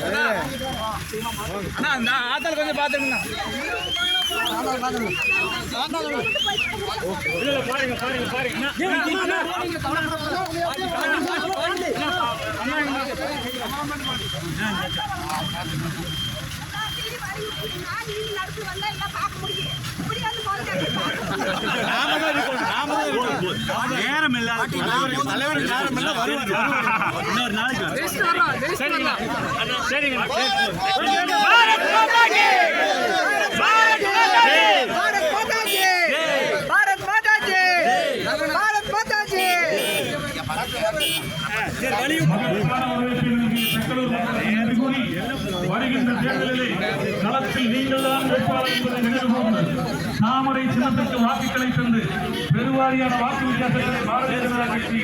அண்ணா அந்த ஆத்தாள் கொஞ்சம் பார்த்துருங்கண்ணா இல்ல பாருங்க பாருங்க பாருங்க நேரம் இல்லாத இன்னொரு நாளைக்கு சரிங்க. வருகின்ற தேர்தலில் களத்தில் நீங்கள் தான் வேட்பாளர் என்பதை நினைவு தாமரை சின்னத்திற்கு வாக்குகளை தந்து பெருவாரியான வாக்கு வித்தியாசங்களை பாரதிய ஜனதா கட்சி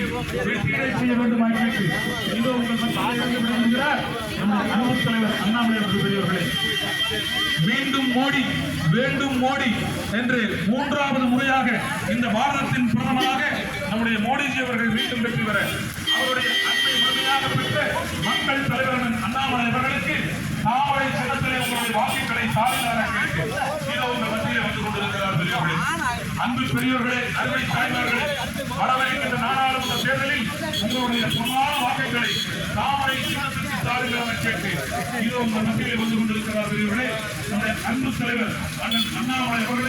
வெற்றிகளை செய்ய வேண்டும் கேட்டு இதோ உங்கள் மத்தியில் நம்முடைய அனுபவ தலைவர் அண்ணாமலை அவர்கள் பெரியவர்களே மீண்டும் மோடி வேண்டும் மோடி என்று மூன்றாவது முறையாக இந்த பாரதத்தின் பிரதமராக நம்முடைய மோடிஜி அவர்கள் மீண்டும் வெற்றி பெற அவருடைய அன்பை முழுமையாக பெற்ற மக்கள் தலைவர் அண்ணாமலை அவர்களுக்கு தாமரை சின்னத்திலே உங்களுடைய வாக்குகளை தாழ்ந்தார கேட்டு இதோ உங்கள் மத்தியிலே வந்து கொண்டிருக்கிறார் பெரியவர்களே அன்பு பெரியவர்களே அருமை தாய்மார்களே வரவிருக்கின்ற நாடாளுமன்ற தேர்தலில் உங்களுடைய பிரமாண வாக்குகளை தாமரை சின்னத்திற்கு தாழ்ந்தார கேட்டு இதோ உங்கள் மத்தியிலே வந்து கொண்டிருக்கிறார் பெரியவர்களே நம்முடைய அன்பு தலைவர் அண்ணன் அண்ணாமலை அவர்களுக்கு